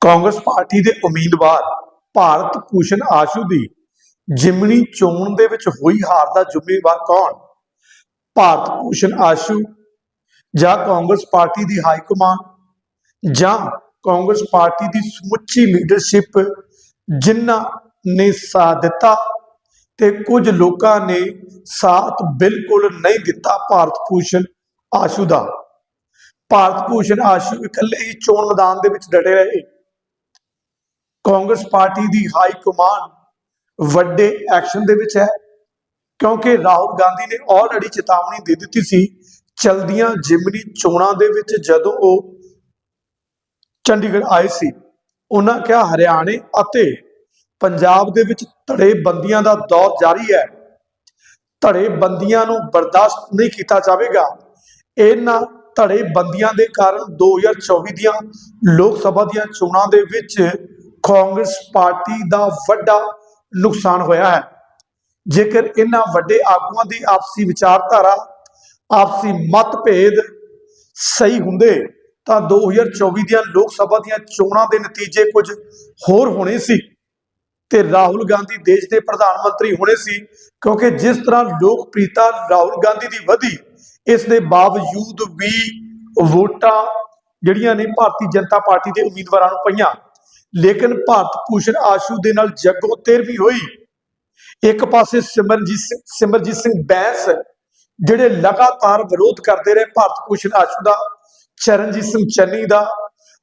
Congress party ਦੇ ਉਮੀਦਵਾਰ ਭਾਰਤ ਭੂਸ਼ਣ ਆਸ਼ੂ ਦੀ ਜਿਮਣੀ ਚੋਣ ਦੇ ਵਿੱਚ ਹੋਈ ਹਾਰ ਦਾ ਜ਼ਿੰਮੇਵਾਰ ਕੌਣ? ਭਾਰਤ ਭੂਸ਼ਣ ਆਸ਼ੂ ਜਾਂ ਕਾਂਗਰਸ ਪਾਰਟੀ ਦੀ ਹਾਈ ਕਮਾਂਡ ਜਾਂ ਕਾਂਗਰਸ ਪਾਰਟੀ ਦੀ ਸਮੁੱਚੀ ਲੀਡਰਸ਼ਿਪ ਜਿਨ੍ਹਾਂ ਨੇ ਸਾਥ ਦਿੱਤਾ ਤੇ ਕੁਝ ਲੋਕਾਂ ਨੇ ਸਾਥ ਬਿਲਕੁਲ ਨਹੀਂ ਦਿੱਤਾ ਭਾਰਤ ਭੂਸ਼ਣ ਆਸ਼ੂ ਦਾ। ਭਾਰਤ ਭੂਸ਼ਣ ਆਸ਼ੂ ਇਕੱਲੇ ਹੀ ਚੋਣ ਮੈਦਾਨ ਦੇ ਵਿੱਚ ਡਟੇ ਰਹੇ। ਕਾਂਗਰਸ ਪਾਰਟੀ ਦੀ ਹਾਈ ਕਮਾਂਡ ਵੱਡੇ ਐਕਸ਼ਨ ਦੇ ਵਿੱਚ ਹੈ, ਕਿਉਂਕਿ ਰਾਹੁਲ ਗਾਂਧੀ ਨੇ ਆਲਰੇਡੀ ਚੇਤਾਵਨੀ ਦੇ ਦਿੱਤੀ ਸੀ, ਚਲਦੀਆਂ ਜਿਮਨੀ ਚੋਣਾਂ ਦੇ ਵਿੱਚ ਜਦੋਂ ਉਹ ਚੰਡੀਗੜ੍ਹ ਆਏ ਸੀ, ਉਹਨਾਂ ਕਿਹਾ ਹਰਿਆਣੇ ਅਤੇ ਪੰਜਾਬ ਦੇ ਵਿੱਚ ਧੜੇ ਬੰਦੀਆਂ ਦਾ ਦੌਰ ਜਾਰੀ ਹੈ। ਧੜੇ ਬੰਦੀਆਂ ਨੂੰ ਬਰਦਾਸ਼ਤ ਨਹੀਂ ਕੀਤਾ ਜਾਵੇਗਾ। ਇਹਨਾਂ ਧੜੇ ਬੰਦੀਆਂ ਦੇ ਕਾਰਨ 2024 ਦੀਆਂ ਲੋਕ ਸਭਾ ਦੀਆਂ ਚੋਣਾਂ ਦੇ ਵਿੱਚ ਕਾਂਗਰਸ ਪਾਰਟੀ ਦਾ ਵੱਡਾ ਨੁਕਸਾਨ ਹੋਇਆ ਹੈ। ਜੇਕਰ ਇਹਨਾਂ ਵੱਡੇ ਆਗੂਆਂ ਦੀ ਆਪਸੀ ਵਿਚਾਰਧਾਰਾ, ਆਪਸੀ ਮਤਭੇਦ ਸਹੀ ਹੁੰਦੇ, ਤਾਂ 2024 ਦੀਆਂ ਲੋਕ ਸਭਾ ਦੀਆਂ ਚੋਣਾਂ ਦੇ ਨਤੀਜੇ ਕੁਝ ਹੋਰ ਹੋਣੇ ਸੀ ਤੇ ਰਾਹੁਲ ਗਾਂਧੀ ਦੇਸ਼ ਦੇ ਪ੍ਰਧਾਨ ਮੰਤਰੀ ਹੋਣੇ ਸੀ, ਕਿਉਂਕਿ ਜਿਸ ਤਰ੍ਹਾਂ ਲੋਕਪ੍ਰਿਯਤਾ ਰਾਹੁਲ ਗਾਂਧੀ ਦੀ ਵਧੀ, ਇਸ ਦੇ ਬਾਵਜੂਦ ਵੀ ਵੋਟਾਂ ਜਿਹੜੀਆਂ ਨੇ ਭਾਰਤੀ ਜਨਤਾ ਪਾਰਟੀ ਦੇ ਉਮੀਦਵਾਰਾਂ ਨੂੰ ਪਈਆਂ। ਲੇਕਿਨ ਭਾਰਤ ਭੂਸ਼ਣ ਆਸ਼ੂ ਦੇ ਨਾਲ ਜੱਗੋ ਤੇਰ ਵੀ ਹੋਈ। ਇੱਕ ਪਾਸੇ ਸਿਮਰਜੀਤ ਸਿਮਰਜੀਤ ਸਿੰਘ ਬੈਂਸ, ਜਿਹੜੇ ਲਗਾਤਾਰ ਵਿਰੋਧ ਕਰਦੇ ਰਹੇ ਭਾਰਤ ਭੂਸ਼ਣ ਆਸ਼ੂ ਦਾ, ਚਰਨਜੀਤ ਸਿੰਘ ਚੰਨੀ ਦਾ,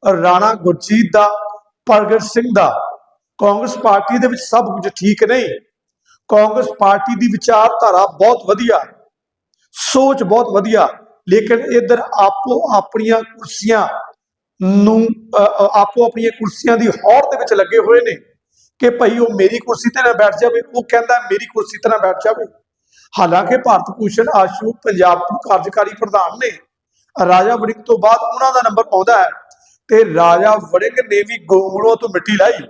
ਰਾਣਾ ਗੁਰਜੀਤ ਦਾ, ਪ੍ਰਗਟ ਸਿੰਘ ਦਾ। ਕਾਂਗਰਸ ਪਾਰਟੀ ਦੇ ਵਿੱਚ ਸਭ ਕੁਝ ਠੀਕ ਨਹੀਂ। ਕਾਂਗਰਸ ਪਾਰਟੀ ਦੀ ਵਿਚਾਰਧਾਰਾ ਬਹੁਤ ਵਧੀਆ, ਸੋਚ ਬਹੁਤ ਵਧੀਆ, ਲੇਕਿਨ ਇਧਰ ਆਪੋ ਆਪਣੀਆਂ ਕੁਰਸੀਆਂ ਨੂੰ ਆਪੋ ਆਪਣੀਆਂ ਕੁਰਸੀਆਂ ਦੀ ਹੌੜ ਦੇ ਵਿੱਚ ਲੱਗੇ ਹੋਏ ਨੇ ਕਿ ਭਾਈ ਉਹ ਮੇਰੀ ਕੁਰਸੀ ਤੇ ਨਾ ਬੈਠ ਜਾਵੇ। ਉਹ ਕਹਿੰਦਾ ਮੇਰੀ ਕੁਰਸੀ ਤੇ ਨਾ ਬੈਠ ਜਾਵੇ। ਹਾਲਾਂਕਿ ਭਾਰਤ ਭੂਸ਼ਣ ਆਸ਼ੂ ਪੰਜਾਬ ਤੋਂ ਕਾਰਜਕਾਰੀ ਪ੍ਰਧਾਨ ਨੇ। ਰਾਜਾ ਵੜਿੰਗ ਤੋਂ ਬਾਅਦ ਉਹਨਾਂ ਦਾ ਨੰਬਰ ਆਉਂਦਾ ਹੈ ਤੇ ਰਾਜਾ ਵੜਿੰਗ ਨੇ ਵੀ ਗੋਂਗਲੋਂ ਤੋਂ ਮਿੱਟੀ ਲਾਈ।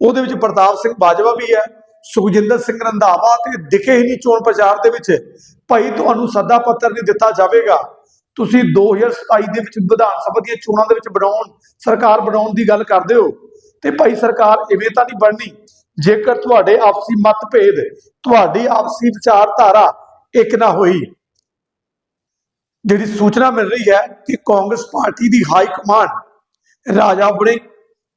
ਉਹਦੇ ਵਿੱਚ ਪ੍ਰਤਾਪ ਸਿੰਘ ਬਾਜਵਾ ਵੀ ਹੈ, ਸੁਖਜਿੰਦਰ ਸਿੰਘ ਰੰਧਾਵਾ ਤੇ ਦਿਖੇ ਹੀ ਨਹੀਂ ਚੋਣ ਪ੍ਰਚਾਰ ਦੇ ਵਿੱਚ। ਭਾਈ ਤੁਹਾਨੂੰ ਸੱਦਾ ਪੱਤਰ ਨਹੀਂ ਦਿੱਤਾ ਜਾਵੇਗਾ। ਤੁਸੀਂ 2027 ਦੇ ਵਿੱਚ ਵਿਧਾਨ ਸਭਾ ਦੀਆਂ ਚੋਣਾਂ ਦੇ ਵਿੱਚ ਬਣਾਉਣ, ਸਰਕਾਰ ਬਣਾਉਣ ਦੀ ਗੱਲ ਕਰਦੇ ਹੋ, ਤੇ ਭਾਈ ਸਰਕਾਰ ਇਵੇਂ ਤਾਂ ਨਹੀਂ ਬਣਨੀ। ਜੇਕਰ ਤੁਹਾਡੇ ਆਪਸੀ ਮਤਭੇਦ, ਤੁਹਾਡੀ ਆਪਸੀ ਵਿਚਾਰਧਾਰਾ ਇੱਕ ਨਾ ਹੋਈ, ਜਿਹੜੀ ਸੂਚਨਾ ਮਿਲ ਰਹੀ ਹੈ ਕਿ ਕਾਂਗਰਸ ਪਾਰਟੀ ਦੀ ਹਾਈ ਕਮਾਂਡ ਰਾਜਾ ਬੜੇ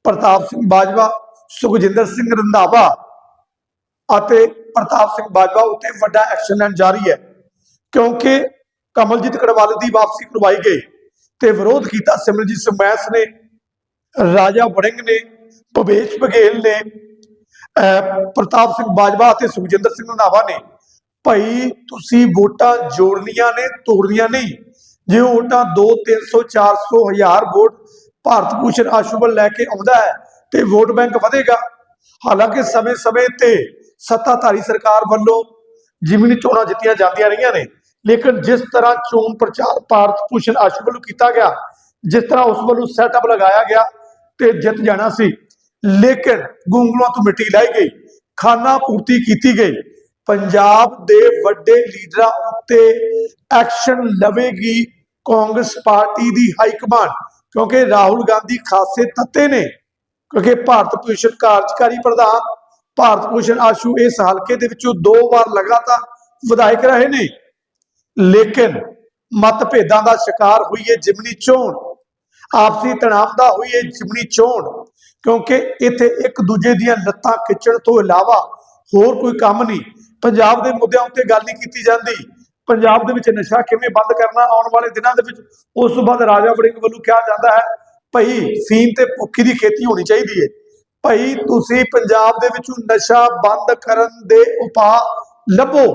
ਪ੍ਰਤਾਪ ਸਿੰਘ ਬਾਜਵਾ, ਸੁਖਜਿੰਦਰ ਸਿੰਘ ਰੰਧਾਵਾ ਅਤੇ ਪ੍ਰਤਾਪ ਸਿੰਘ ਬਾਜਵਾ ਉੱਤੇ ਵੱਡਾ ਐਕਸ਼ਨ ਲੈਣ ਜਾ ਰਹੀ ਹੈ। ਕਿਉਂਕਿ ਕਮਲਜੀਤ ਕੜਵਾਲ ਦੀ ਵਾਪਸੀ ਕਰਵਾਈ ਗਈ ਤੇ ਵਿਰੋਧ ਕੀਤਾ ਸਿਮਰਜੀਤ ਸਿੰਘ ਨੇ, ਰਾਜਾ ਵੜਿੰਗ ਨੇ, ਭਵੇਸ਼ ਬਘੇਲ ਨੇ ਪ੍ਰਤਾਪ ਸਿੰਘ ਬਾਜਵਾ ਅਤੇ ਸੁਖਜਿੰਦਰ ਸਿੰਘ ਰੰਧਾਵਾ ਨੇ, ਭਾਈ ਤੁਸੀਂ ਵੋਟਾਂ ਜੋੜਨੀਆਂ ਨੇ, ਤੋੜਨੀਆਂ ਨਹੀਂ। ਜੇ ਉਹ ਵੋਟਾਂ 2 300 400 ਹਜ਼ਾਰ ਵੋਟ ਭਾਰਤ ਭੂਸ਼ਣ ਆਸ਼ੂਬਲ ਲੈ ਕੇ ਆਉਂਦਾ ਹੈ, ਤੇ ਵੋਟ ਬੈਂਕ ਵਧੇਗਾ। ਹਾਲਾਂਕਿ ਸਮੇਂ-ਸਮੇਂ ਤੇ ਸੱਤਾਧਾਰੀ ਸਰਕਾਰ ਵੱਲੋਂ ਜਿਮਨੀ ਚੋਣਾਂ ਜਿੱਤੀਆਂ ਜਾਂਦੀਆਂ ਰਹੀਆਂ ਨੇ ਲੇਕਿਨ ਜਿਸ ਤਰ੍ਹਾਂ ਚੋਣ ਪ੍ਰਚਾਰ ਭਾਰਤ ਭੂਸ਼ਣ ਆਸ਼ੂ ਵੱਲੋਂ ਕੀਤਾ ਗਿਆ, ਜਿਸ ਤਰ੍ਹਾਂ ਉਸ ਵੱਲੋਂ ਸੈਟਅਪ ਲਗਾਇਆ ਗਿਆ ਤੇ ਜਿੱਤ ਜਾਣਾ ਸੀ, ਲੇਕਿਨ ਗੁੰਗਲੋਂ ਤੋਂ ਮਿੱਟੀ ਲਾਈ ਗਈ, ਖਾਨਾ ਪੂਰਤੀ ਕੀਤੀ ਗਈ, ਪੰਜਾਬ ਦੇ ਵੱਡੇ ਲੀਡਰਾਂ ਉੱਤੇ ਐਕਸ਼ਨ ਲਵੇਗੀ ਕਾਂਗਰਸ ਪਾਰਟੀ ਦੀ ਹਾਈ ਕਮਾਂਡ, ਕਿਉਂਕਿ ਰਾਹੁਲ ਗਾਂਧੀ ਖਾਸੇ ਤੱਤੇ ਨੇ, ਕਿਉਂਕਿ ਭਾਰਤ ਭੂਸ਼ਣ ਕਾਰਜਕਾਰੀ ਪ੍ਰਧਾਨ, ਭਾਰਤ ਭੂਸ਼ਣ ਆਸ਼ੂ ਇਸ ਹਲਕੇ ਦੇ ਵਿੱਚੋਂ ਦੋ ਵਾਰ ਲਗਾਤਾਰ ਵਿਧਾਇਕ ਰਹੇ ਨੇ ਲੇਕਿਨ ਮਤਭੇਦਾਂ ਦਾ ਸ਼ਿਕਾਰ ਹੋਈ ਹੈ ਜਿਮਨੀ ਚੋਣ, ਆਪਸੀ ਤਣਾਅ ਦਾ ਹੋਈ ਹੈ ਜਿਮਨੀ ਚੋਣ, ਕਿਉਂਕਿ ਇੱਥੇ ਇੱਕ ਦੂਜੇ ਦੀਆਂ ਲੱਤਾਂ ਖਿੱਚਣ ਤੋਂ ਇਲਾਵਾ ਹੋਰ ਕੋਈ ਕੰਮ ਨਹੀਂ। ਪੰਜਾਬ ਦੇ ਮੁੱਦਿਆਂ ਉੱਤੇ ਗੱਲ ਨਹੀਂ ਕੀਤੀ ਜਾਂਦੀ। ਪੰਜਾਬ ਦੇ ਵਿੱਚ ਨਸ਼ਾ ਕਿਵੇਂ ਬੰਦ ਕਰਨਾ, ਆਉਣ ਵਾਲੇ ਦਿਨਾਂ ਦੇ ਵਿੱਚ ਉਸ ਤੋਂ ਬਾਅਦ ਰਾਜਾ ਵੜਿੰਗ ਵੱਲੋਂ ਕਿਹਾ ਜਾਂਦਾ ਹੈ, ਭਈ ਸੀਮ ਤੇ ਭੁੱਖੀ ਦੀ ਖੇਤੀ ਹੋਣੀ ਚਾਹੀਦੀ ਹੈ ਭਈ ਤੁਸੀਂ ਪੰਜਾਬ ਦੇ ਵਿੱਚ ਨਸ਼ਾ ਬੰਦ ਕਰਨ ਦੇ ਉਪਾਅ ਲੱਭੋ,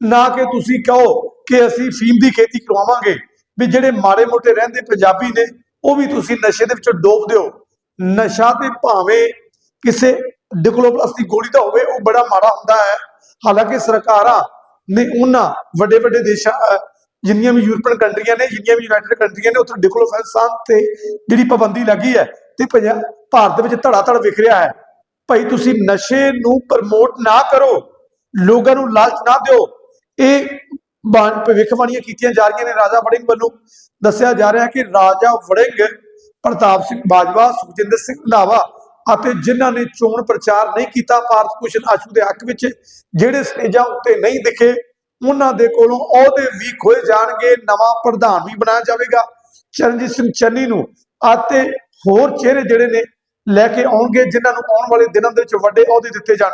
ਨਾ ਕਿ ਤੁਸੀਂ ਕਹੋ ਕਿ ਅਸੀਂ ਫੀਮ ਦੀ ਖੇਤੀ ਕਰਵਾਵਾਂਗੇ। ਵੀ ਜਿਹੜੇ ਮਾੜੇ ਮੋਟੇ ਰਹਿੰਦੇ ਪੰਜਾਬੀ ਨੇ, ਉਹ ਵੀ ਤੁਸੀਂ ਨਸ਼ੇ ਦੇ ਵਿੱਚ ਡੋਬ ਦਿਓ। ਨਸ਼ਾ ਤੇ ਭਾਵੇਂ ਕਿਸੇ ਡਿਕਲੋਪਲਸ ਦੀ ਗੋਲੀ ਦਾ ਹੋਵੇ, ਉਹ ਬੜਾ ਮਾੜਾ ਹੁੰਦਾ ਹੈ। ਹਾਲਾਂਕਿ ਸਰਕਾਰਾਂ ਨੇ ਉਹਨਾਂ ਵੱਡੇ ਵੱਡੇ ਦੇਸ਼ਾਂ ਜਿੰਨੀਆਂ ਵੀ ਯੂਰਪੀਅਨ ਕੰਟਰੀਆਂ ਨੇ, ਜਿੰਨੀਆਂ ਵੀ ਯੂਨਾਈਟਿਡ ਕੰਟਰੀਆਂ ਨੇ, ਉੱਥੇ ਡਿਕਲੋਫੈਸਾਂ ਤੇ ਜਿਹੜੀ ਪਾਬੰਦੀ ਲੱਗੀ ਹੈ ਤੇ ਪੰਜਾ- ਭਾਰਤ ਵਿੱਚ ਧੜਾ ਧੜ ਵਿਖ ਰਿਹਾ ਹੈ। ਭਾਈ, ਤੁਸੀਂ ਨਸ਼ੇ ਨੂੰ ਪ੍ਰਮੋਟ ਨਾ ਕਰੋ। ਲੋਕਾਂ ਨੂੰ ਲਾਲਚ ਨਾ ਦਿਓ। ਇਹ ਭਵਿੱਖਬਾਣੀਆਂ ਕੀਤੀਆਂ ਜਾ ਰਹੀਆਂ ਨੇ। ਰਾਜਾ ਵੜਿੰਗ ਵੱਲੋਂ ਦੱਸਿਆ ਜਾ ਰਿਹਾ ਕਿ ਰਾਜਾ ਵੜਿੰਗ, ਪ੍ਰਤਾਪ ਸਿੰਘ ਬਾਜਵਾ, ਸੁਖਜਿੰਦਰ ਸਿੰਘ ਰੰਧਾਵਾ ਅਤੇ ਜਿਨ੍ਹਾਂ ਨੇ ਚੋਣ ਪ੍ਰਚਾਰ ਨਹੀਂ ਕੀਤਾ, ਭਾਰਤ ਭੂਸ਼ਣ ਆਸ਼ੂ ਦੇ ਹੱਕ ਵਿੱਚ ਜਿਹੜੇ ਸਟੇਜਾਂ ਉੱਤੇ ਨਹੀਂ ਦਿਖੇ, ਉਹਨਾਂ ਦੇ ਕੋਲੋਂ ਅਹੁਦੇ ਵੀ ਖੋਏ ਜਾਣਗੇ, ਨਵਾਂ ਪ੍ਰਧਾਨ ਵੀ ਬਣਾਇਆ ਜਾਵੇਗਾ। ਚਰਨਜੀਤ ਸਿੰਘ ਚੰਨੀ ਨੂੰ ਅਤੇ ਹੋਰ ਚਿਹਰੇ ਜਿਹੜੇ ਨੇ ਲੈ ਕੇ ਆਉਣਗੇ, ਜਿਨ੍ਹਾਂ ਨੂੰ ਆਉਣ ਵਾਲੇ ਦਿਨਾਂ ਦੇ ਵਿੱਚ ਵੱਡੇ ਅਹੁਦੇ ਦਿੱਤੇ ਜਾਣਗੇ।